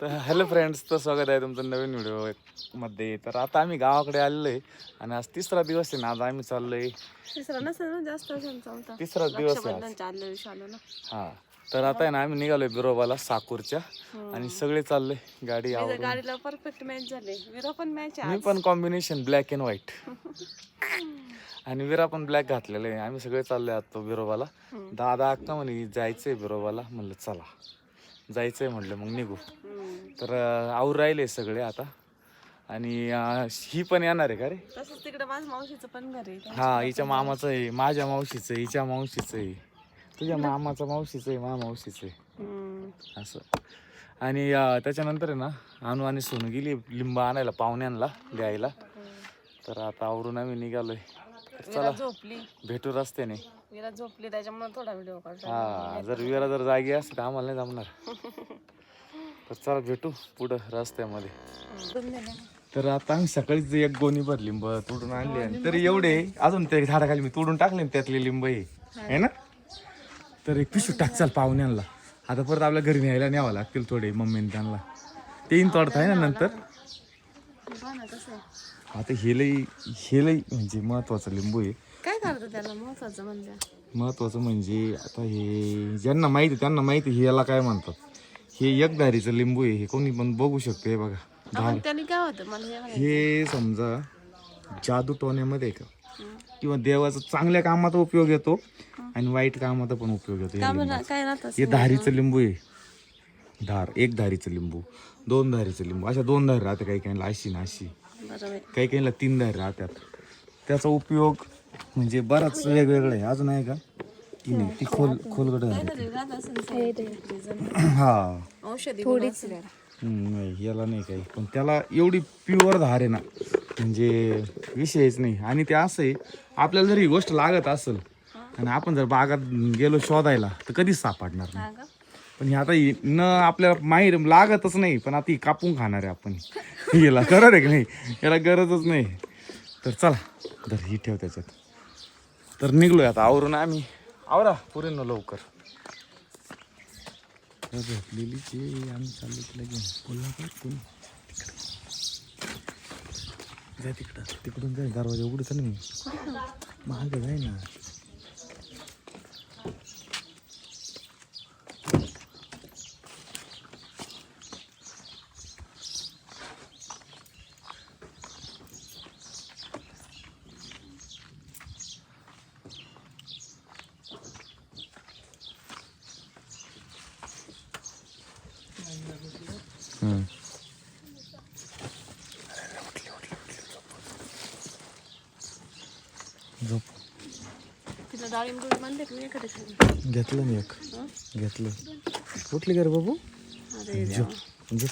तर hello friends तर स्वागत आहे तुमचं नवीन व्हिडिओमध्ये. तर आता आम्ही गावाकडे आलेलो आहे आणि आज तिसरा दिवस आहे ना आज आम्ही असेल चौथा तिसरा दिवस आहे हा. तर आता आहे ना आम्ही निघालोय बिरोबाला साकूरच्या. आणि सगळे चाललोय गाडी गाडीला परफेक्ट मॅच झाले. विरो पण मॅच मी पण कॉम्बिनेशन ब्लॅक अँड व्हाईट आणि विरा पण ब्लॅक घातलेलं आहे. आम्ही सगळे चाललोय आता बिरोबाला. दादा अक्का म्हणे जायचंय बिरोबाला. म्हणलं चला. जायचंय म्हणलं मग निघू. तर आवर राहिले सगळे आता. आणि ही पण येणार आहे का रे? तसंच तिकडे माझ्या मावशीचं पण घर आहे. हा हिच्या मामाचं आहे माझ्या मावशीचं आहे हिच्या मावशीचं आहे. तुझ्या मामाचं मावशीचं आहे माझ्या मावशीचं आहे. असं. आणि त्याच्यानंतर आहे ना अनु आणि सोनू गेली लिंब आणायला पाहुण्यांना द्यायला. तर आता आवरून आम्ही निघालोय. चला झोपली. भेटू रस्त्याने. विरा झोपली त्याच्यामुळे थोडा व्हिडिओ हा जर विरा जर जागी असते तर आम्हाला नाही जमणार. तर चला भेटू पुढं रस्त्यामध्ये. तर आता आम्ही सकाळीच एक गोणी भर लिंब तोडून आणली आणि तरी एवढे अजून ते झाडाखाली मी तोडून टाकले त्यातले लिंब हे. आहे ना? तर एक पिशू टाक चाल पाहुण्यांना आता परत आपल्या घरी न्यायला न्यावं लागतील थोडे मम्मीने त्यांना. तीन तोडताय ना नंतर. आता हे लई हे लई म्हणजे महत्वाचं लिंबू आहे काय करतं त्याला? महत्वाचं म्हणजे? महत्वाचं म्हणजे आता हे ज्यांना माहिती आहे, त्यांना माहिती आहे, हे याला काय म्हणतात? हे एकधारीचं लिंबू आहे हे कोणी पण बघू शकते हे बघा. आपण त्याने काय होतं? मला हे म्हणायचं. हे समजा जादू टोण्यामध्ये का? किंवा देवाचा चांगल्या कामात उपयोग येतो आणि वाईट कामात पण उपयोग येतो. काय राहतं हे धारीचं लिंबू आहे. धार एक धारीचं लिंबू दोन धारीचं लिंबू. अशा दोन धारी राहते काही काहींना अशी ना अशी. काही काहींना तीन धारी राहतात. त्याचा उपयोग म्हणजे बराच वेगवेगळा आहे. अजून आहे का? ती नाही ती खोल scientific reason. हा. औषधी. हम्म, नाही याला नाही काही. पण त्याला एवढी प्युअर धार आहे ना म्हणजे विषयच नाही. आणि ते असं आहे आपल्याला जर ही गोष्ट लागत असेल आणि आपण जर बागात गेलो शोधायला तर कधीच सापडणार नाही? पण हे आता ही न आपल्याला माहीर लागतच नाही पण आता ही कापून खाणार आहे आपण. हिला खरं आहे की नाही? याला गरजच नाही. तर चला तर ही ठेव त्याच्यात. तर निघलोय आता आवरून आम्ही. आवरा पुरे ना लवकर. झोपलेली ते आम्ही चाललो तिला घेऊन. कोल्हापूर कोण जा तिकडं. तिकडून जाय दरवाजा उघडत नाही महाग जाय ना हम्म. झोप. तिला डाळिंब मी एखाद्या? घेतलं मी एक. घेतलं. उठली का रे बाबू झोप. झोप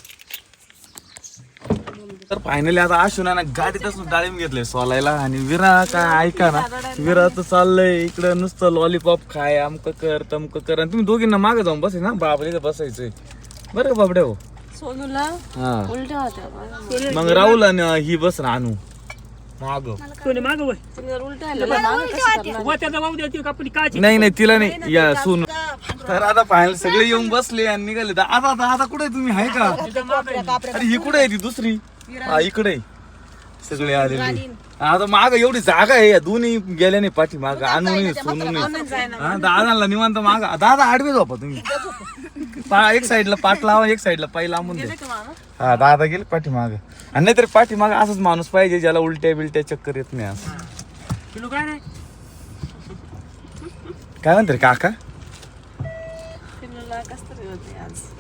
तर फायनली आता आशुना ना गाडीतच डाळिंब घेतले सोलायला आणि विरा काय ऐका ना विरा तर चाललंय इकडं नुसतं लॉलीपॉप खाय अमक कर तमक कर. आणि तुम्ही दोघींना मागे जाऊन बसाय ना बाबा इथं बसायचंय. बरं का बाबडे हो? मग राहुल आणि ही बस ना आणू माग. माग वय. तर वाहू काय नाही नाही तिला नाही. या सून. तर आता फायनल सगळे येऊन बसले आणि निघाले. दा- आता आता आता कुठे तुम्ही? आहे का? अरे ही कुठे आहे ती दुसरी? हा इकडे. आहे. सगळे आलेले. आता माग एवढी जागा आहे या दोन्ही गेल्या नाही पाठी माग आणू नाही सोनू नाही हा दादाला निवांत माग. दादा आडवे झोपा तुम्ही. एक साईडला पाठ लावा एक साईडला पाय लांबून मामा? हा दादा गेले पाठीमाग आणि नाहीतर पाठीमाग असंच माणूस पाहिजे ज्याला उलट्या बिलट्या चक्कर येत नाही असं. काय म्हणते रे काका?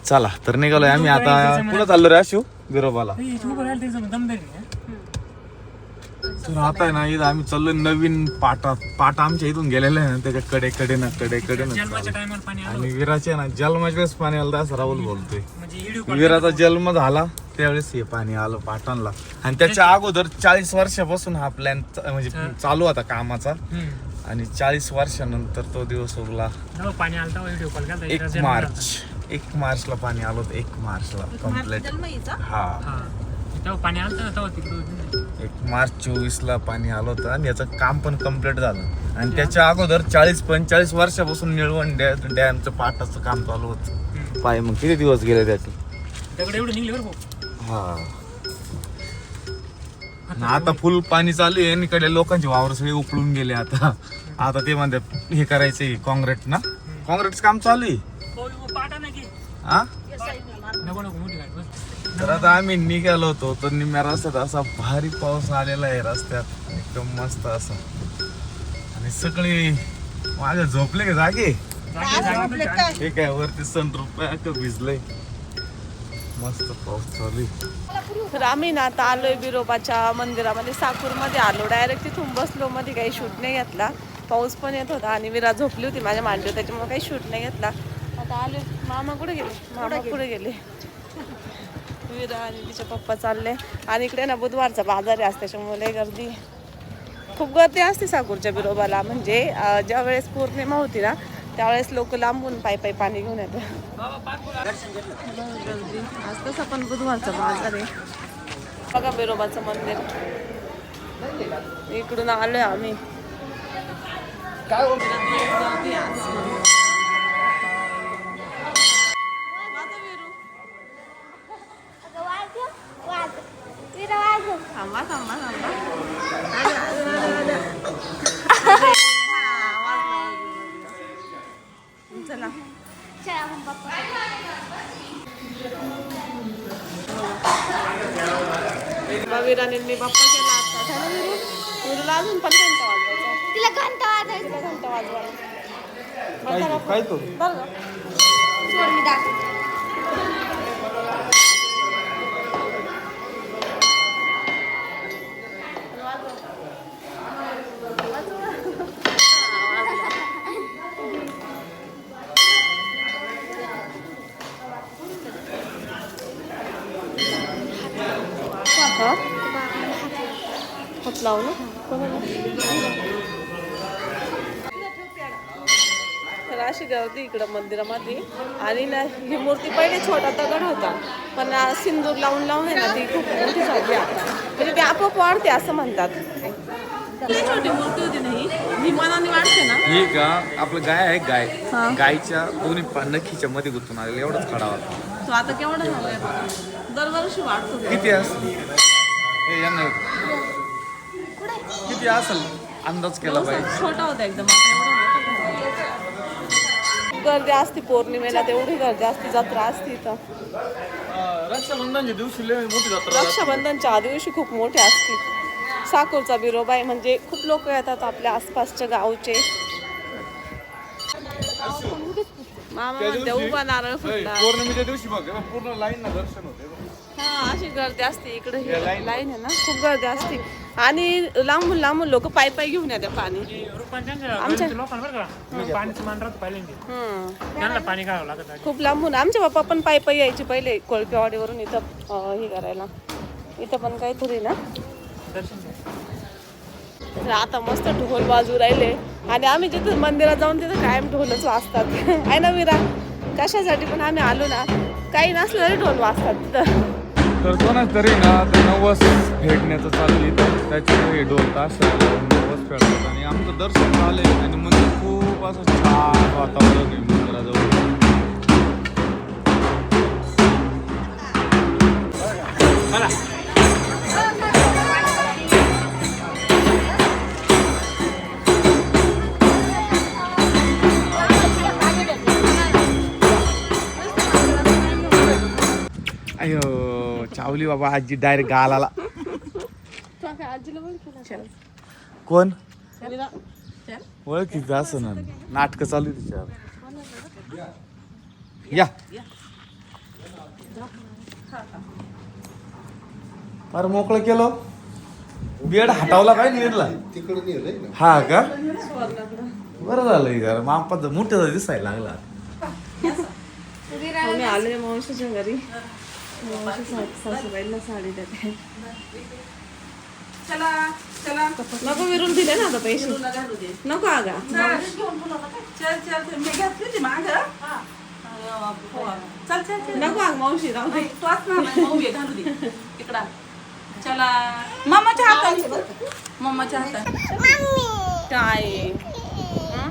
चला तर निघालोय आम्ही आता पुढे चाललो रे अशू बिरोबाला हे तू बघायला ते जम- दमदारी आहे. तर आता आहे ना इथं आम्ही चाललोय नवीन पाटा पाटा आमच्या इथून गेलेला आहे ना त्याच्या कडे कडे ना कडे कडे ना. जन्माच्या टायमाला पाणी आलं आणि विराचे ना जन्माच्याच पाणी आलं असं राहुल बोलतोय. म्हणजे विराचा जन्म झाला त्यावेळेस हे पाणी आलं पाटांना आणि त्याच्या अगोदर चाळीस वर्षापासून हा प्लॅन म्हणजे चालू होता कामाचा. आणि चाळीस वर्षानंतर तो दिवस उगला जेव्हा पाणी आलं तेव्हा व्हिडिओ कॉल केला एक मार्च. एक मार्चला पाणी आलं होतं एक मार्चला कंप्लीट हा. हा. तेव्हा पाणी आलं ना तेव्हा तिकडं एक मार्च चोवीस ला पाणी आलं होतं आणि याचं काम पण कंप्लीट झालं. आणि त्याच्या अगोदर चाळीस पंचेचाळीस वर्षापासून निळवण डॅ डॅमचं पाटाचं काम चालू होतं. पाय मग किती दिवस गेले त्याचे त्याकडे एवढं निघले बरं भाऊ हा. आणि आता फुल पाणी चालू आहे आणि इकडे लोकांचे वावर सगळे उपळून गेले आता. आता ते म्हणतात हे करायचंय काँक्रीट ना. काँक्रीटचं काम चालू आहे. नाही की. हा तर आता आम्ही निघालो होतो तर निम्या रस्त्यात असा भारी पाऊस आलेला आहे रस्त्यात. एकदम मस्त असा. आणि सगळे माझ्या झोपले का जागे. हे काय वरती सनरूप भिजलंय? मस्त पाऊस चालू आहे. तर आम्ही ना आता आलोय बिरोबाच्या मंदिरामध्ये. साकूरमध्ये आलो. डायरेक्ट तिथून बसलो. मध्ये काही शूट नाही घेतला. पाऊस पण येत होता आणि विरा झोपली होती माझ्या मांडीवर. त्याच्यामुळे काही शूट नाही घेतला. आता आले मामा कुठे गेले? मामा कुठे गेले? विरा आणि तिचे पप्पा चालले. आणि इकडे ना बुधवारचा बाजार आहे आज त्याच्यामुळे गर्दी. खूप गर्दी असते साकूरच्या बिरोबाला. म्हणजे ज्या वेळेस पौर्णिमा होती ना त्यावेळेस लोक लांबून पायी पायी पाणी घेऊन येतात. गर्दी. आज तसं पण बुधवारचा बाजार आहे. बघा बिरोबाचं मंदिर. इकडून आलोय आम्ही. काय हो? थांबा थांबा थांबा. चला. वीराने मी बाप्पा केला आता. झालं वीरू वीरूला अजून पण घंटा वाजवायचा तिला घंटा वाजायचा घंटा वाजवायला काय तो-? सोड मी दाखवते. लावू? तर अशी गर्दी इकडं मंदिरामध्ये. आणि ना ही मूर्ती पहिले छोटा दगड होता. पण आ, सिंदूर लावून लावून आहे ना ती खूप मोठी झाली आता. म्हणजे ती आपोआप वाढते असं म्हणतात. छोटी मूर्ती होती ना ही. ही मनाने वाढते ना. ही का आपलं गाय आहे गाय. हा. गायच्या दोन्ही पा- नखीच्या मध्ये गुंतून आलेला एवढाच खडा होता. तो आता केवढा झालाय बघा. दरवर्षी वाढतो. किती हे यांना किती असेल अंदाज केला पाहिजे? छोटा होता एकदम. आता एवढा. गर्दी असते पौर्णिमेला तेवढी गर्दी असते जत्रा असते इथं. रक्षाबंधनच्या दिवशी लय मोठी जत्रा रक्षाबंधनच्या दिवशी खूप मोठी असते. साकूरचा बिरोबा आहे म्हणजे खूप लोक येतात आपल्या आसपासच्या गावचे. मामा म्हणते उभा नारळ फुटला. पौर्णिमेच्या दिवशी बघ हे बघ, पूर्ण लाईन ना दर्शन होते. हा अशी गर्दी असते इकडे. लाईन आहे ना खूप गर्दी असते. आणि लांबून लांबून लोक पायी पायी घेऊन येतात पाणी. हम्म. त्यांना पाणी काढावं लागत आहे. खूप लांबून. आमचे पप्पा पण पायी पायी यायचे पहिले कोळपेवाडीवरून इथं अं, हे करायला. इथं पण काहीतरी ना. दर्शन घ्या. तर आता मस्त ढोल बाजू राहिले. आणि आम्ही जिथं मंदिरात जाऊन तिथं कायम ढोलच वाजतात. आहे ना विरा कशासाठी पण आम्ही आलो ना? काही नसलं तरी ढोल वाजतात. तिथं तर कोणाच तरी ना ते नवस फेडण्याचं चालू इथं. त्याच्यामुळे हे डोल तास नवस फेडतात. आणि आमचं दर्शन झालंय. आणि मंदिर खूप असं छान वातावरण आहे मंदिराजवळ. मला चावली बाबा आजी डायरेक्ट गालाला. कोण? ओळखीचं असं ना. नाटक चालू आहे तिच्यावर. या. अरे मोकळं केलं. बेड हटावला काय निर्ला. हा का? बरं झालं जरा. मापा मोठं दिसायला लागला. आले मावशीच्या घरी. सासूबाईंना साडी देते नको विरून दिले ना आता पैसे. नको आगा. नको. आग मावशी राहू दे. चला. मम्माच्या हातात मम्माच्या हातात काय? हं?